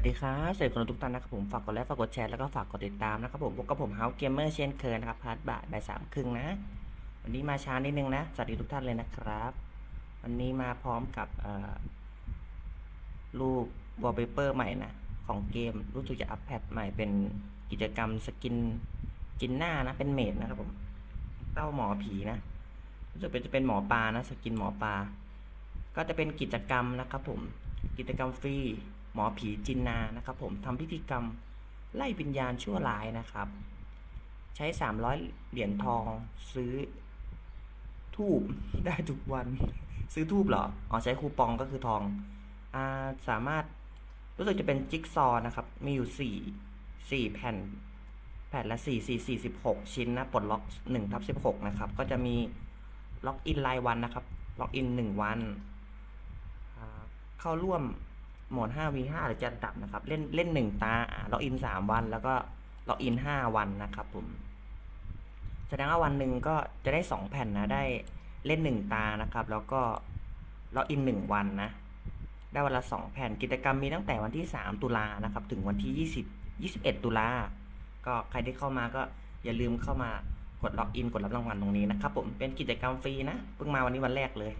วัสดีครับสวัสดีคนทุกท่านนะครับผมฝากกดไลค์ฝากกดแชร์แล้วก็ฝากกดติดตามนะครับผมพบกับผมเฮาเกมเมอร์เช่นเคยนะครับพาร์ทบ่ายบ่ายสามครึ่งนะ วันนี้มาช้านิดนึงนะ สวัสดีทุกท่านเลยนะครับ วันนี้มาพร้อมกับรูปวอลเปเปอร์ใหม่นะของเกมรู้สึกจะอัปแพดใหม่เป็นกิจกรรมสกินจินหน้านะเป็นเมดนะครับผมเต้าหมอผีนะรู้สึกเป็นจะเป็นหมอปลานะสกินหมอปลาก็จะเป็นกิจกรรมนะครับผมกิจกรรมฟรี หมอผีจินนานะครับ ผมทำพิธีกรรมไล่วิญญาณชั่วร้ายนะครับ ใช้ 300 เหรียญทองซื้อทูบได้ทุกวัน ซื้อทูบเหรออ๋อใช้คูปองก็คือทองอ่าสามารถรู้สึกจะเป็นจิ๊กซอว์นะครับ มีอยู่ 4 4 แผ่น แผ่นละ 4 4 46ชิ้นนะปลดล็อก1ทับ16 นะครับ ก็จะมีล็อกอินรายวันนะครับ ล็อกอิน 1 วัน เข้าร่วม โหมด 5v5 หรือจัดอันดับนะครับ เล่นเล่น1ตาอ่าล็อกอิน3วัน แล้วก็ล็อกอิน5วันนะครับผม แสดงว่าวันหนึ่งก็จะได้2แผ่นนะ ได้เล่น1ตานะครับ แล้วก็ล็อกอิน1วันนะ ได้วันละ2แผ่น กิจกรรมมีตั้งแต่วันที่3ตุลานะครับ ถึงวันที่20 21ตุลา ก็ใครที่เข้ามาก็อย่าลืมเข้ามากดล็อกอิน กดรับรางวัลตรงนี้นะครับผม เป็นกิจกรรมฟรีนะ เพิ่งมาวันนี้วันแรกเลย